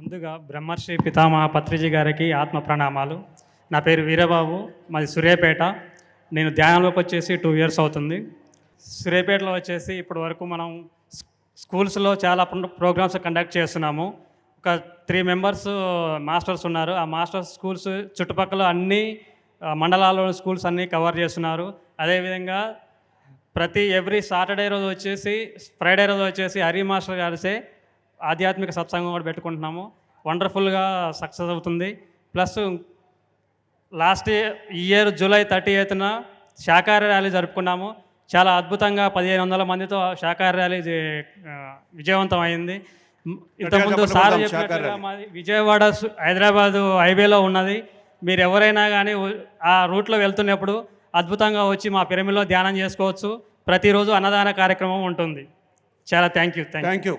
ముందుగా బ్రహ్మర్షి పితామహ పత్రిజీ గారికి ఆత్మ ప్రణామాలు. నా పేరు వీరబాబు మాది సూర్యాపేట. నేను ధ్యానంలోకి వచ్చేసి టూ ఇయర్స్ అవుతుంది. సూర్యాపేటలో వచ్చేసి ఇప్పటి వరకు మనం స్కూల్స్లో చాలా ప్రోగ్రామ్స్ కండక్ట్ చేస్తున్నాము. ఒక త్రీ మెంబర్స్ మాస్టర్స్ ఉన్నారు. ఆ మాస్టర్స్ స్కూల్స్ చుట్టుపక్కల అన్ని మండలాల్లోని స్కూల్స్ అన్నీ కవర్ చేస్తున్నారు. అదేవిధంగా ప్రతి ఎవ్రీ సాటర్డే రోజు వచ్చేసి ఫ్రైడే రోజు వచ్చేసి హరి మాస్టర్ గారిసే ఆధ్యాత్మిక సత్సంగం కూడా పెట్టుకుంటున్నాము. వండర్ఫుల్గా సక్సెస్ అవుతుంది. Plus last year July thirty ఎయిత్న శాకాహార ర్యాలీ జరుపుకున్నాము. చాలా అద్భుతంగా పదిహేను వందల మందితో శాకాహార ర్యాలీ విజయవంతం అయింది. ఇంతకుముందు సార్ చెప్పినట్టుగా మాది విజయవాడ హైదరాబాదు హైవేలో ఉన్నది. మీరు ఎవరైనా కానీ ఆ రూట్లో వెళ్తున్నప్పుడు అద్భుతంగా వచ్చి మా పిరమిలో ధ్యానం చేసుకోవచ్చు. ప్రతిరోజు అన్నదాన కార్యక్రమం ఉంటుంది. చాలా థ్యాంక్ యూ. Thank you.